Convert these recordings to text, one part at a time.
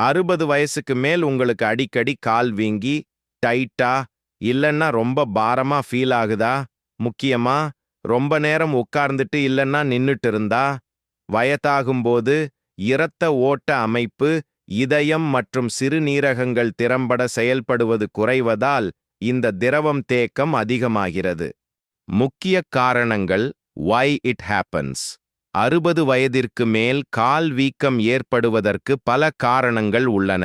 அறுபது வயசுக்கு மேல் உங்களுக்கு அடிக்கடி கால் வீங்கி டைட்டா இல்லைன்னா ரொம்ப பாரமா ஃபீல் ஆகுதா? முக்கியமா ரொம்ப நேரம் உட்கார்ந்துட்டு இல்லைன்னா நின்னுட்டு இருந்தா வயதாகும்போது இரத்த ஓட்ட அமைப்பு இதயம் மற்றும் சிறுநீரகங்கள் திறம்பட செயல்படுவது குறைவதால் இந்த திரவம் தேக்கம் அதிகமாகிறது. முக்கிய காரணங்கள் வை இட் ஹேப்பன்ஸ் அறுபது வயதிற்கு மேல் கால் வீக்கம் ஏற்படுவதற்கு பல காரணங்கள் உள்ளன.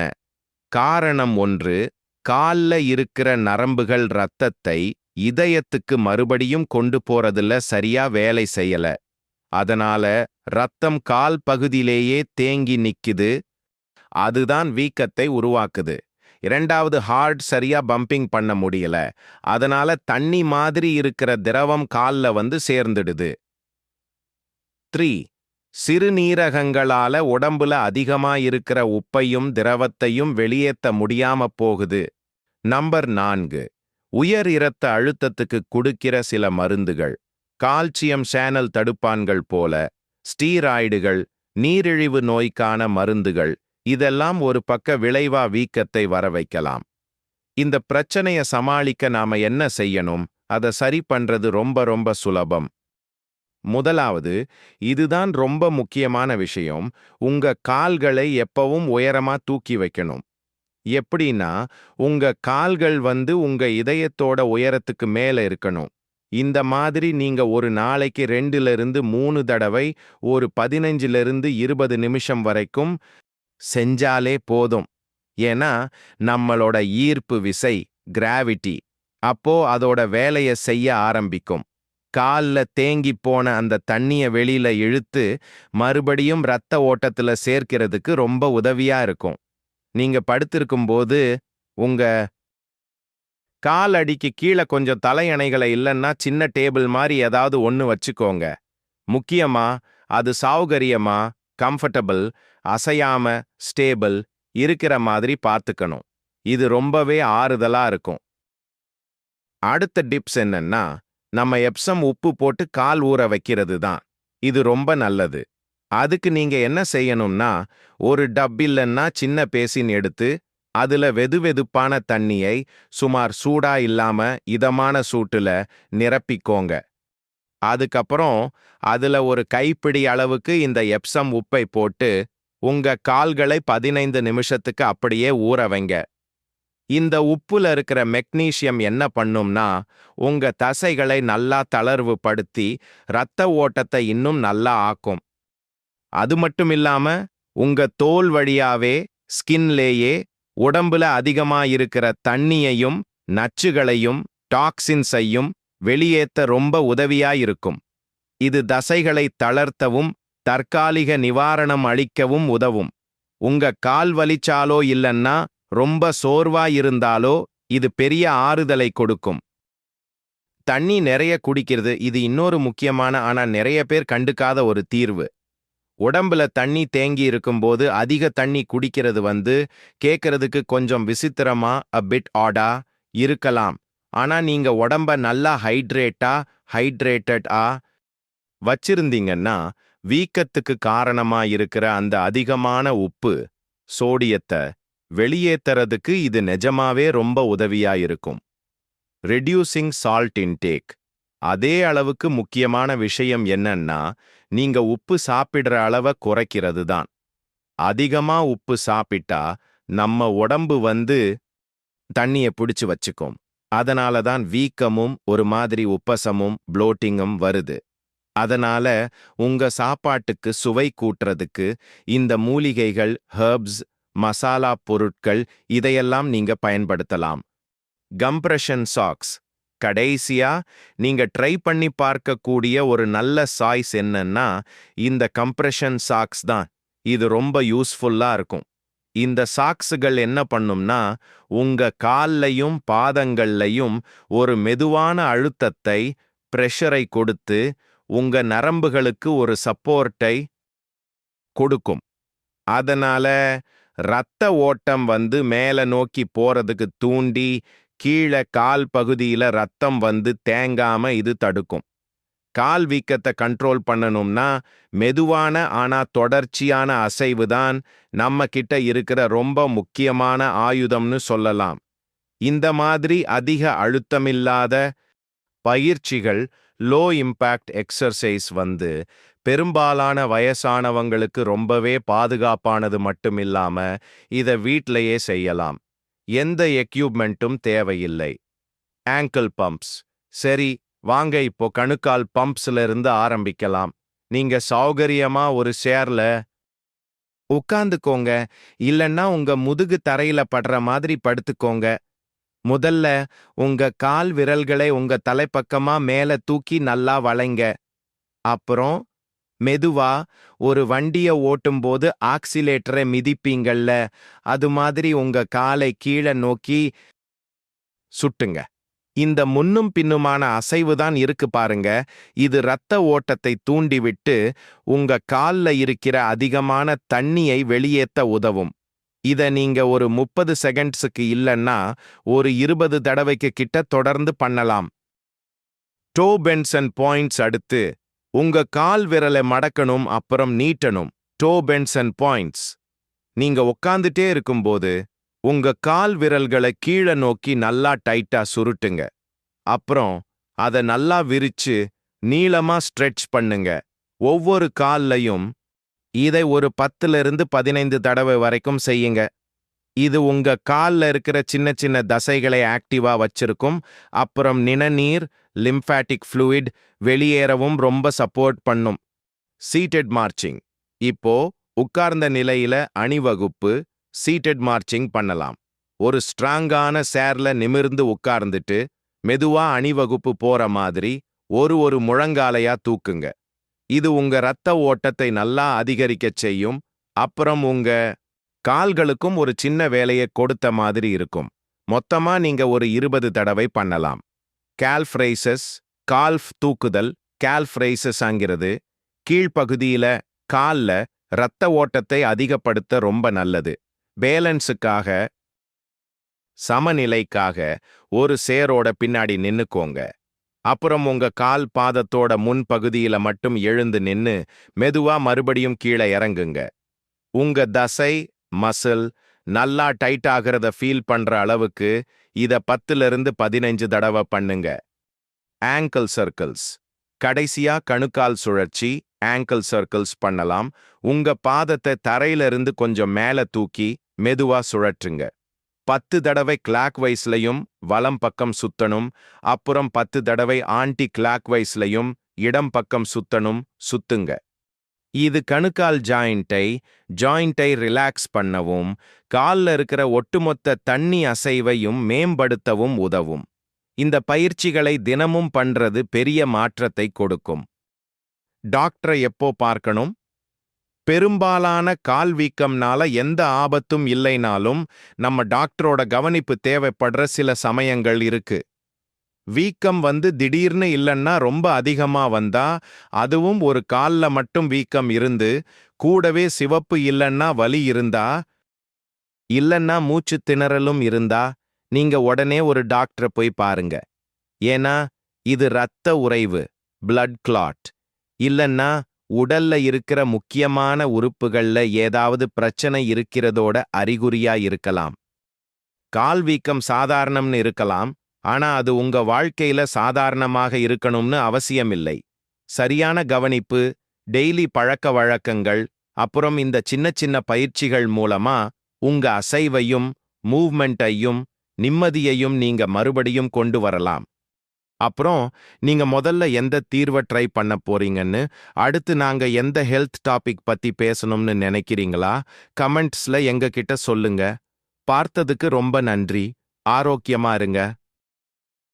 காரணம் ஒன்று கால்ல இருக்கிற நரம்புகள் ரத்தத்தை இதயத்துக்கு மறுபடியும் கொண்டு போறதுல சரியா வேலை செய்யல. அதனால ரத்தம் கால் பகுதியிலேயே தேங்கி நிக்குது. அதுதான் வீக்கத்தை உருவாக்குது. இரண்டாவது ஹார்ட் சரியா பம்பிங் பண்ண முடியல. அதனால தண்ணி மாதிரி இருக்கிற திரவம் கால்ல வந்து சேர்ந்துடுது. த்ரீ. சிறுநீரகங்களால உடம்புல அதிகமா இருக்கிற உப்பையும் திரவத்தையும் வெளியேத்த முடியாம போகுது. நம்பர் நான்கு. உயர் இரத்த அழுத்தத்துக்கு கொடுக்கிற சில மருந்துகள். கால்சியம் சேனல் தடுப்பான்கள் போல ஸ்டீராய்டுகள் நீரிழிவு நோய்க்கான மருந்துகள் இதெல்லாம் ஒரு பக்க விளைவா வீக்கத்தை வர வைக்கலாம் இந்த பிரச்சனைய சமாளிக்க நாம என்ன செய்யணும்? அதை சரி பண்றது ரொம்ப ரொம்ப சுலபம். முதலாவது இதுதான் ரொம்ப முக்கியமான விஷயம். உங்க கால்களை எப்பவும் உயரமா தூக்கி வைக்கணும். எப்படின்னா உங்க கால்கள் வந்து உங்க இதயத்தோட உயரத்துக்கு மேல இருக்கணும். இந்த மாதிரி நீங்க ஒரு நாளைக்கு ரெண்டுல இருந்து மூணு தடவை ஒரு பதினஞ்சிலிருந்து இருபது நிமிஷம் வரைக்கும் செஞ்சாலே போதும். ஏன்னா நம்மளோட ஈர்ப்பு விசை கிராவிட்டி அப்போ அதோட வேலையை செய்ய ஆரம்பிக்கும். கால்ல தேங்கி போன அந்த தண்ணிய வெளியில இழுத்து மறுபடியும் ரத்த ஓட்டத்துல சேர்க்கிறதுக்கு ரொம்ப உதவியா இருக்கும். நீங்க படுத்திருக்கும்போது உங்க கால் அடிக்கு கீழே கொஞ்சம் தலையணைகளை இல்லைன்னா சின்ன டேபிள் மாதிரி ஏதாவது ஒன்று வச்சுக்கோங்க. முக்கியமா அது சௌகரியமா கம்ஃபர்டபிள் அசையாம ஸ்டேபிள் இருக்கிற மாதிரி பார்த்துக்கணும் இது ரொம்பவே ஆறுதலா இருக்கும். அடுத்த டிப்ஸ் என்னன்னா நம்ம எப்சம் உப்பு போட்டு கால் ஊற வைக்கிறது தான். இது ரொம்ப நல்லது. அதுக்கு நீங்க என்ன செய்யணும்னா ஒரு டப் இல்லைன்னா சின்ன பேசின் எடுத்து அதுல வெதுவெதுப்பான தண்ணியை சுமார் சூடா இல்லாம இதமான சூட்டுல நிரப்பிக்கோங்க. அதுக்கப்புறம் அதுல ஒரு கைப்பிடி அளவுக்கு இந்த எப்சம் உப்பை போட்டு உங்க கால்களை பதினைந்து நிமிஷத்துக்கு அப்படியே ஊற வைங்க. இந்த உப்புல இருக்கிற மெக்னீஷியம் என்ன பண்ணும்னா உங்க தசைகளை நல்லா தளர்வு படுத்தி இரத்த ஓட்டத்தை இன்னும் நல்லா ஆக்கும். அது மட்டும் இல்லாம உங்க தோல் வழியாவே ஸ்கின்லேயே உடம்புல அதிகமா இருக்கிற தண்ணியையும் நச்சுகளையும் டாக்ஸின்ஸையும் வெளியேத்த ரொம்ப உதவியாயிருக்கும் இது தசைகளை தளர்த்தவும் தற்காலிக நிவாரணம் அளிக்கவும் உதவும். உங்க கால் வலிச்சாலோ இல்லன்னா ரொம்ப சோர்வா இருந்தாலோ இது பெரிய ஆறுதலை கொடுக்கும். தண்ணி நிறைய குடிக்கிறது இது இன்னொரு முக்கியமான ஆனா நிறைய பேர் கண்டுக்காத ஒரு தீர்வு. உடம்புல தண்ணி தேங்கி இருக்கும்போது அதிக தண்ணி குடிக்கிறது வந்து கேட்கறதுக்கு கொஞ்சம் விசித்திரமா அ பிட் ஆடா இருக்கலாம். ஆனா நீங்க உடம்ப நல்லா ஹைட்ரேட்டா ஹைட்ரேட்டட் ஆ வச்சிருந்தீங்கன்னா வீக்கத்துக்கு காரணமா இருக்கிற அந்த அதிகமான உப்பு சோடியத்தை வெளியேத்துறதுக்கு இது நிஜமாவே ரொம்ப உதவியா இருக்கும் ரெடியூசிங் சால்ட் இன்டேக் அதே அளவுக்கு முக்கியமான விஷயம் என்னன்னா நீங்க உப்பு சாப்பிடுற அளவை குறைக்கிறது தான் அதிகமா உப்பு சாப்பிட்டா நம்ம உடம்பு வந்து தண்ணிய பிடிச்சு வச்சுக்கும். அதனால தான் வீக்கமும் ஒரு மாதிரி உப்பசமும் புளோட்டிங்கும் வருது. அதனால உங்க சாப்பாட்டுக்கு சுவை கூட்டுறதுக்கு இந்த மூலிகைகள் ஹெர்ப்ஸ் மசாலா பொருட்கள் இதையெல்லாம் நீங்க பயன்படுத்தலாம். கம்ப்ரெஷன் சாக்ஸ் கடைசியா நீங்க ட்ரை பண்ணி பார்க்கக்கூடிய ஒரு நல்ல சாய்ஸ் என்னன்னா இந்த கம்ப்ரெஷன் சாக்ஸ் தான். இது ரொம்ப யூஸ்ஃபுல்லா இருக்கும். இந்த சாக்ஸுகள் என்ன பண்ணும்னா உங்க கால்லையும் பாதங்கள்லையும் ஒரு மெதுவான அழுத்தத்தை ப்ரெஷரை கொடுத்து உங்க நரம்புகளுக்கு ஒரு சப்போர்ட்டை கொடுக்கும். அதனால ரத்த ஓட்டம் வந்து மேல நோக்கி போறதுக்கு தூண்டி கீழே கால் பகுதியில ரத்தம் வந்து தேங்காம இது தடுக்கும். கால் வீக்கத்தை கண்ட்ரோல் பண்ணணும்னா மெதுவான ஆனா தொடர்ச்சியான அசைவு தான் நம்ம கிட்ட இருக்கிற ரொம்ப முக்கியமான ஆயுதம்னு சொல்லலாம். இந்த மாதிரி அதிக அழுத்தமில்லாத பயிற்சிகள் லோ இம்பாக்ட் எக்ஸர்சைஸ் வந்து பெரும்பாலான வயசானவங்களுக்கு ரொம்பவே பாதுகாப்பானது மட்டுமில்லாம இத வீட்லயே செய்யலாம். எந்த எக்யூப்மெண்ட்டும் தேவையில்லை. ஆங்கிள் பம்ப்ஸ் சரி வாங்க இப்போ கணுக்கால் பம்ப்ஸ்ல இருந்து ஆரம்பிக்கலாம். நீங்க சௌகரியமா ஒரு சேர்ல உட்காந்துக்கோங்க இல்லைன்னா உங்க முதுகு தரையில படுற மாதிரி படுத்துக்கோங்க. முதல்ல உங்க கால் விரல்களை உங்க தலைப்பக்கமா மேல தூக்கி நல்லா வளைங்க. அப்புறம் மெதுவா ஒரு வண்டிய ஓட்டும்போது ஆக்சிலேட்டரை மிதிப்பீங்கள்ல அது மாதிரி உங்க காலை கீழே நோக்கி சுட்டுங்க. இந்த முன்னும் பின்னுமான அசைவு தான் இருக்கு பாருங்க. இது இரத்த ஓட்டத்தை தூண்டிவிட்டு உங்க கால்ல இருக்கிற அதிகமான தண்ணியை வெளியேத்த உதவும். இத நீங்க ஒரு முப்பது செகண்ட்ஸுக்கு இல்லைன்னா ஒரு இருபது தடவைக்கு கிட்ட தொடர்ந்து பண்ணலாம். டோ பென்சன் பாயிண்ட்ஸ் அடுத்து உங்க கால் விரலை மடக்கணும் அப்புறம் நீட்டணும். Toe bends and points. நீங்க உக்காந்துட்டே இருக்கும்போது உங்க கால் விரல்களை கீழே நோக்கி நல்லா டைட்டா சுருட்டுங்க. அப்புறம் அத நல்லா விரிச்சு நீளமா ஸ்ட்ரெச் பண்ணுங்க. ஒவ்வொரு கால்லையும் இதை ஒரு பத்துல இருந்து பதினைந்து தடவை வரைக்கும் செய்யுங்க. இது உங்க கால்ல இருக்கிற சின்ன சின்ன தசைகளை ஆக்டிவா வச்சிருக்கும். அப்புறம் நிணநீர் லிம்ஃபேட்டிக் ஃப்ளூயிட் வெளியேறவும் ரொம்ப சப்போர்ட் பண்ணும். Seated marching. இப்போ உட்கார்ந்த நிலையில அணிவகுப்பு சீட்டட் மார்ச்சிங் பண்ணலாம். ஒரு ஸ்ட்ராங்கான சேர்ல நிமிர்ந்து உட்கார்ந்துட்டு மெதுவா அணிவகுப்பு போற மாதிரி ஒரு ஒரு முழங்காலையா தூக்குங்க. இது உங்க ரத்த ஓட்டத்தை நல்லா அதிகரிக்கச் செய்யும். அப்புறம் உங்க கால்களுக்கும் ஒரு சின்ன வேலையை கொடுத்த மாதிரி இருக்கும். மொத்தமா நீங்க ஒரு இருபது தடவை பண்ணலாம். கால்ஃப்ரைசஸ் கால்ஃப் தூக்குதல் கால்ஃப்ரைசஸ் ஆங்கிறது கீழ்ப்பகுதியில கால்ல ரத்த ஓட்டத்தை அதிகப்படுத்த ரொம்ப நல்லது. பேலன்ஸுக்காக சமநிலைக்காக ஒரு சேரோட பின்னாடி நின்னுக்கோங்க. அப்புறம் உங்க கால் பாதத்தோட முன் பகுதியில மட்டும் எழுந்து நின்னு மெதுவா மறுபடியும் கீழே இறங்குங்க. உங்க தசை மசில் நல்லா டைட் ஆகிறத ஃபீல் பண்ற அளவுக்கு இத பத்துல இருந்து பதினைஞ்சு தடவை பண்ணுங்க. ஆங்கிள் சர்க்கிள்ஸ் கடைசியா கணுக்கால் சுழற்சி ஆங்கிள் சர்க்கிள்ஸ் பண்ணலாம். உங்க பாதத்தை தரையில இருந்து கொஞ்சம் மேல தூக்கி மெதுவா சுழற்றுங்க. பத்து தடவை கிளாக் வைஸ்லையும் வலம் பக்கம் சுத்தணும் அப்புறம் பத்து தடவை ஆன்டி கிளாக் வைஸ்லையும் இடம் பக்கம் சுத்தணும் சுத்துங்க. இது கணுக்கால் ஜாயிண்டை ஜாயிண்டை ரிலாக்ஸ் பண்ணவும் கால்ல இருக்கிற ஒட்டுமொத்த தண்ணி அசைவையும் மேம்படுத்தவும் உதவும். இந்த பயிற்சிகளை தினமும் பண்றது பெரிய மாற்றத்தை கொடுக்கும். டாக்டரை எப்போ பார்க்கணும்? பெரும்பாலான கால் வீக்கம்னால எந்த ஆபத்தும் இல்லைனாலும் நம்ம டாக்டரோட கவனிப்பு தேவைப்படுற சில சமயங்கள் இருக்கு. வீக்கம் வந்து திடீர்னு இல்லைன்னா ரொம்ப அதிகமா வந்தா அதுவும் ஒரு கால்ல மட்டும் வீக்கம் இருந்து கூடவே சிவப்பு இல்லைன்னா வலி இருந்தா இல்லைன்னா மூச்சு திணறலும் இருந்தா நீங்க உடனே ஒரு டாக்டரை போய் பாருங்க. ஏன்னா இது இரத்த உறைவு பிளட் கிளாட் இல்லைன்னா உடல்ல இருக்கிற முக்கியமான உறுப்புகள்ல ஏதாவது பிரச்சனை இருக்கிறதோட அறிகுறியா இருக்கலாம். கால் வீக்கம் சாதாரணம்னு இருக்கலாம். ஆனா அது உங்க வாழ்க்கையில சாதாரணமாக இருக்கணும்னு அவசியமில்லை. சரியான கவனிப்பு டெய்லி பழக்க வழக்கங்கள் அப்புறம் இந்த சின்ன சின்ன பயிற்சிகள் மூலமா உங்க அசைவையும் மூவ்மெண்ட்டையும் நிம்மதியையும் நீங்க மறுபடியும் கொண்டு வரலாம். அப்புறம் நீங்க முதல்ல எந்த தீர்வை ட்ரை பண்ண போறீங்கன்னு அடுத்து நாங்க எந்த ஹெல்த் டாபிக் பத்தி பேசணும்னு நினைக்கிறீங்களா? கமெண்ட்ஸ்ல எங்க கிட்ட சொல்லுங்க. பார்த்ததுக்கு ரொம்ப நன்றி. ஆரோக்கியமா இருங்க.